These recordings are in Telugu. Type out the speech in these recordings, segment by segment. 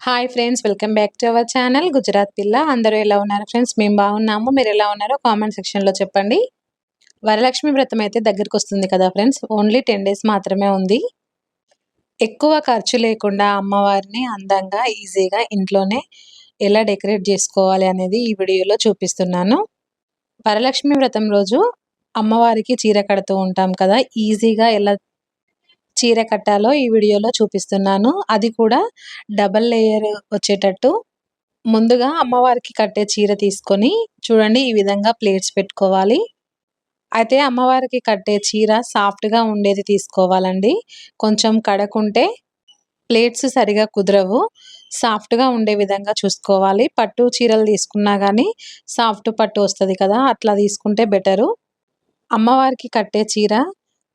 Hi friends welcome back to our channel Gujarat పిల్ల అందరూ ఎలా ఉన్నారు ఫ్రెండ్స్ మేము బాగున్నాము. మీరు ఎలా ఉన్నారో కామెంట్ సెక్షన్లో చెప్పండి. వరలక్ష్మి వ్రతం అయితే దగ్గరికి వస్తుంది కదా ఫ్రెండ్స్ ఓన్లీ టెన్ డేస్ మాత్రమే ఉంది. ఎక్కువ ఖర్చు లేకుండా అమ్మవారిని అందంగా ఈజీగా ఇంట్లోనే ఎలా డెకరేట్ చేసుకోవాలి అనేది ఈ వీడియోలో చూపిస్తున్నాను. వరలక్ష్మి వ్రతం రోజు అమ్మవారికి చీర కడుతూ ఉంటాం కదా ఈజీగా ఎలా చీర కట్టాలో ఈ వీడియోలో చూపిస్తున్నాను. అది కూడా డబల్ లేయర్ వచ్చేటట్టు. ముందుగా అమ్మవారికి కట్టే చీర తీసుకొని చూడండి ఈ విధంగా ప్లేట్స్ పెట్టుకోవాలి. అయితే అమ్మవారికి కట్టే చీర సాఫ్ట్గా ఉండేది తీసుకోవాలండి. కొంచెం కడకుంటే ప్లేట్స్ సరిగా కుదరవు. సాఫ్ట్గా ఉండే విధంగా చూసుకోవాలి. పట్టు చీరలు తీసుకున్నా కానీ సాఫ్ట్ పట్టు వస్తుంది కదా అట్లా తీసుకుంటే బెటరు. అమ్మవారికి కట్టే చీర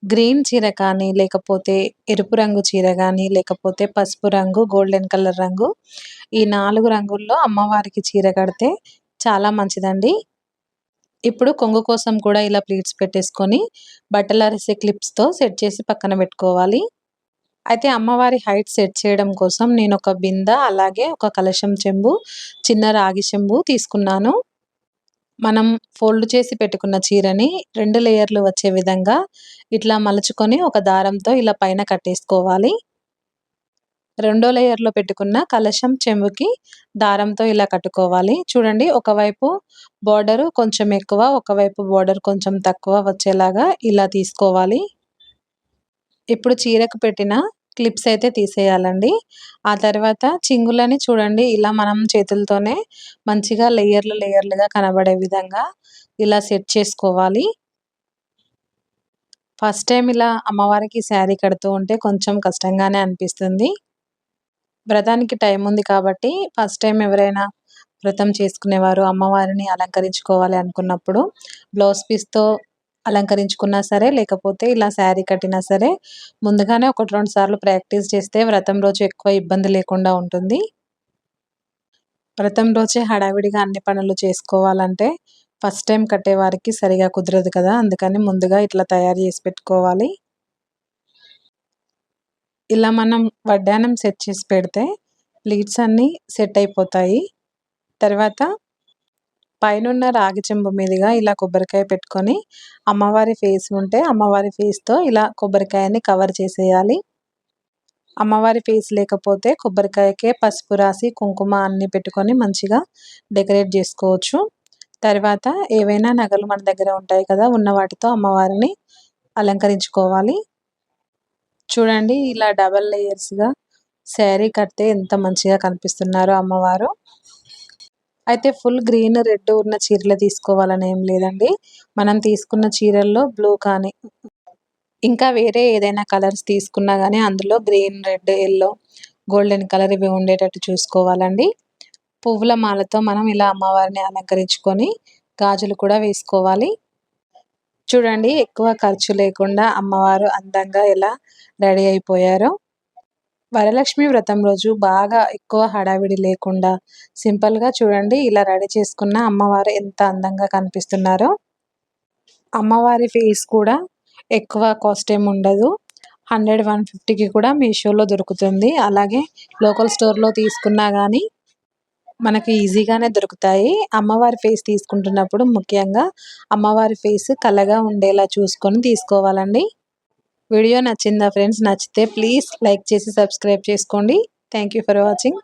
గ్రీన్ చీర కానీ లేకపోతే ఎరుపు రంగు చీర కానీ లేకపోతే పసుపు రంగు గోల్డెన్ కలర్ రంగు ఈ నాలుగు రంగుల్లో అమ్మవారికి చీర కడితే చాలా మంచిదండి. ఇప్పుడు కొంగు కోసం కూడా ఇలా ప్లీట్స్ పెట్టేసుకొని బట్టలు అరిసే క్లిప్స్తో సెట్ చేసి పక్కన పెట్టుకోవాలి. అయితే అమ్మవారి హైట్ సెట్ చేయడం కోసం నేను ఒక బింద అలాగే ఒక కలశం చెంబు చిన్న రాగి చెంబు తీసుకున్నాను. మనం ఫోల్డ్ చేసి పెట్టుకున్న చీరని రెండు లేయర్లు వచ్చే విధంగా ఇట్లా మలుచుకొని ఒక దారంతో ఇలా పైన కట్టేసుకోవాలి. రెండో లేయర్లో పెట్టుకున్న కలశం చెంబుకి దారంతో ఇలా కట్టుకోవాలి. చూడండి ఒకవైపు బార్డర్ కొంచెం ఎక్కువ ఒకవైపు బార్డర్ కొంచెం తక్కువ వచ్చేలాగా ఇలా తీసుకోవాలి. ఇప్పుడు చీరకు పెట్టిన క్లిప్స్ అయితే తీసేయాలండి. ఆ తర్వాత చింగులని చూడండి. ఇలా మనం చేతులతోనే మంచిగా లేయర్లు లేయర్లుగా కనబడే విధంగా ఇలా సెట్ చేసుకోవాలి. ఫస్ట్ టైం ఇలా అమ్మవారికి శారీ కడుతూ ఉంటే కొంచెం కష్టంగానే అనిపిస్తుంది. వ్రతానికి టైం ఉంది కాబట్టి ఫస్ట్ టైం ఎవరైనా వ్రతం చేసుకునేవారు అమ్మవారిని అలంకరించుకోవాలి అనుకున్నప్పుడు బ్లౌజ్ పీస్తో అలంకరించుకున్నా సరే లేకపోతే ఇలా శారీ కట్టినా సరే ముందుగానే ఒకటి రెండు సార్లు ప్రాక్టీస్ చేస్తే వ్రతం రోజు ఎక్కువ ఇబ్బంది లేకుండా ఉంటుంది. వ్రతం రోజే హడావిడిగా అన్ని పనులు చేసుకోవాలంటే ఫస్ట్ టైం కట్టేవారికి సరిగా కుదరదు కదా అందుకని ముందుగా ఇట్లా తయారు చేసి పెట్టుకోవాలి. ఇలా మనం వడ్డానం సెట్ చేసి పెడితే ప్లీట్స్ అన్నీ సెట్ అయిపోతాయి. తర్వాత పైనున్న రాగి చెంబు మీదుగా ఇలా కొబ్బరికాయ పెట్టుకొని అమ్మవారి ఫేస్ ఉంటే అమ్మవారి ఫేస్తో ఇలా కొబ్బరికాయని కవర్ చేసేయాలి. అమ్మవారి ఫేస్ లేకపోతే కొబ్బరికాయకే పసుపు రాసి కుంకుమ అన్ని పెట్టుకొని మంచిగా డెకరేట్ చేసుకోవచ్చు. తర్వాత ఏవైనా నగలు మన దగ్గర ఉంటాయి కదా ఉన్న వాటితో అమ్మవారిని అలంకరించుకోవాలి. చూడండి ఇలా డబల్ లేయర్స్గా శారీ కడితే ఎంత మంచిగా కనిపిస్తున్నారో అమ్మవారు. అయితే ఫుల్ గ్రీన్ రెడ్ ఉన్న చీరలు తీసుకోవాలని ఏం లేదండి. మనం తీసుకున్న చీరల్లో బ్లూ కానీ ఇంకా వేరే ఏదైనా కలర్స్ తీసుకున్నా కానీ అందులో green red yellow golden colour ఇవి ఉండేటట్టు చూసుకోవాలండి. పువ్వుల మాలతో మనం ఇలా అమ్మవారిని అలంకరించుకొని గాజులు కూడా వేసుకోవాలి. చూడండి ఎక్కువ ఖర్చు లేకుండా అమ్మవారు అందంగా ఎలా రెడీ అయిపోయారో. వరలక్ష్మి వ్రతం రోజు బాగా ఎక్కువ హడావిడి లేకుండా సింపుల్గా చూడండి ఇలా రెడీ చేసుకున్న అమ్మవారు ఎంత అందంగా కనిపిస్తున్నారో. అమ్మవారి ఫేస్ కూడా ఎక్కువ కాస్ట్ ఏమి ఉండదు. హండ్రెడ్ వన్ ఫిఫ్టీకి కూడా మీషోలో దొరుకుతుంది. అలాగే లోకల్ స్టోర్లో తీసుకున్నా కానీ మనకి ఈజీగానే దొరుకుతాయి. అమ్మవారి ఫేస్ తీసుకుంటున్నప్పుడు ముఖ్యంగా అమ్మవారి ఫేస్ కలగా ఉండేలా చూసుకొని తీసుకోవాలండి. వీడియో నచ్చిందా ఫ్రెండ్స్? నచ్చితే ప్లీజ్ లైక్ చేసి సబ్స్క్రైబ్ చేసుకోండి. Thank for watching